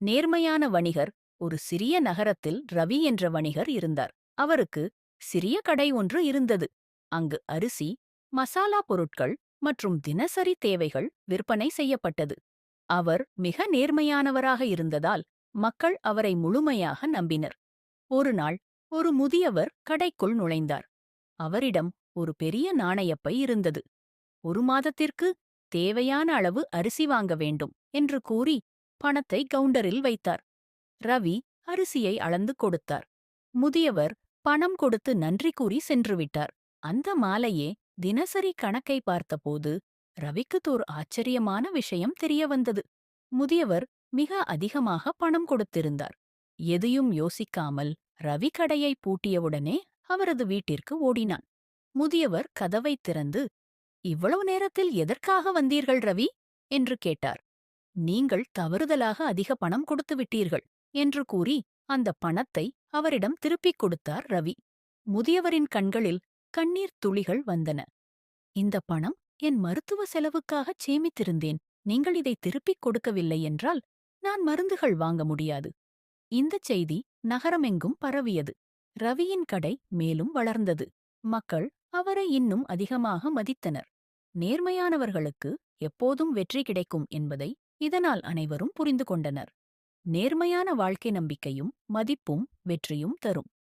நேர்மையான வணிகர் ஒரு சிறிய நகரத்தில் ரவி என்ற வணிகர் இருந்தார். அவருக்கு சிறிய கடை ஒன்று இருந்தது. அங்கு அரிசி மசாலா பொருட்கள் மற்றும் தினசரி தேவைகள் விற்பனை செய்யப்பட்டது. அவர் மிக நேர்மையானவராக இருந்ததால் மக்கள் அவரை முழுமையாக நம்பினர். ஒருநாள் ஒரு முதியவர் கடைக்குள் நுழைந்தார். அவரிடம் ஒரு பெரிய நாணயப்பை இருந்தது. ஒரு மாதத்திற்கு தேவையான அளவு அரிசி வாங்க வேண்டும் என்று கூறி பணத்தை கவுண்டரில் வைத்தார். ரவி அரிசியை அளந்து கொடுத்தார். முதியவர் பணம் கொடுத்து நன்றி கூறி சென்றுவிட்டார் அந்த மாலையே தினசரி கணக்கை பார்த்தபோது ரவிக்கு தோர் ஆச்சரியமான விஷயம் தெரிய வந்தது. முதியவர் மிக அதிகமாக பணம் கொடுத்திருந்தார். எதையும் யோசிக்காமல் ரவி கடையை பூட்டியவுடனே அவரது வீட்டிற்கு ஓடினான். முதியவர் கதவைத் திறந்து இவ்வளவு நேரத்தில் எதற்காக வந்தீர்கள் ரவி? என்று கேட்டார். நீங்கள் தவறுதலாக அதிக பணம் கொடுத்து விட்டீர்கள் என்று கூறி அந்த பணத்தை அவரிடம் திருப்பிக் கொடுத்தார் ரவி. முதியவரின் கண்களில் கண்ணீர் துளிகள் வந்தன. இந்த பணம் என் மருத்துவ செலவுக்காகச் சேமித்திருந்தேன். நீங்கள் இதை திருப்பிக் கொடுக்கவில்லை என்றால் நான் மருந்துகள் வாங்க முடியாது. இந்தச் செய்தி நகரமெங்கும் பரவியது. ரவியின் கடை மேலும் வளர்ந்தது. மக்கள் அவரை இன்னும் அதிகமாக மதித்தனர். நேர்மையானவர்களுக்கு எப்போதும் வெற்றி கிடைக்கும் என்பதை இதனால் அனைவரும் புரிந்து கொண்டனர். நேர்மையான வாழ்க்கை நம்பிக்கையும் மதிப்பும் வெற்றியும் தரும்.